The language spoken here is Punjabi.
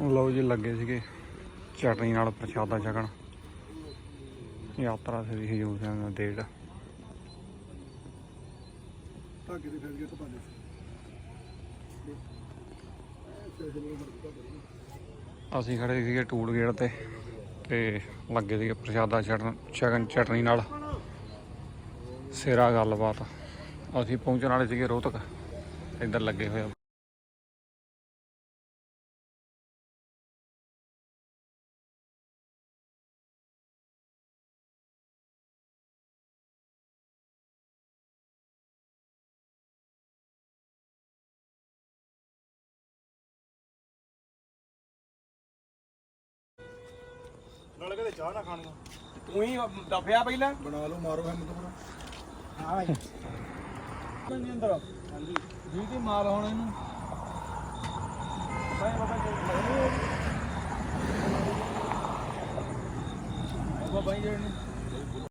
ਲਓ ਜੀ ਲੱਗੇ ਸੀਗੇ ਚਟਨੀ ਨਾਲ ਪ੍ਰਸ਼ਾਦਾ ਛਕਣ। ਯਾਤਰਾ ਸੇ ਹਜੂਰ ਸਾਹਿਬ ਦਾ ਡੇਢ। ਧਾਗੇ ਦੇ ਫਿਰ ਗਿਆ ਤਾਂ ਪਾਲੇ ਅਸੀਂ ਖੜੇ ਸੀਗੇ ਟੂਲ ਗੇਟ ਤੇ ਤੇ ਲੱਗੇ ਸੀਗੇ ਪ੍ਰਸ਼ਾਦਾ ਛਕਣ ਛਕਣ ਚਟਨੀ ਨਾਲ। ਸਿਰਾ ਗੱਲਬਾਤ। ਅਸੀਂ ਪਹੁੰਚਣ ਵਾਲੇ ਸੀਗੇ ਰੋਹਤਕ। ਇੱਧਰ ਲੱਗੇ ਹੋਏ ਨਾਲ ਕਦੇ ਚਾਹ ਨਾ ਖਾਣ ਤੂੰ ਹੀ ਦੱਬਿਆ ਪਹਿਲਾਂ। ਬਣਾ ਲਓ ਮਾਰੋ ਹਮ ਤੋਂ ਹਾਂ ਭਾਈ ਨਹੀਂ ਅੰਦਰ। ਹਾਂਜੀ। ਜੀ ਦੀ ਮਾਰ ਹੁਣ ਇਹਨੂੰ। ਬਾਈ ਬਾਬਾ ਜੀ ਬਾਬਾ ਜੀ।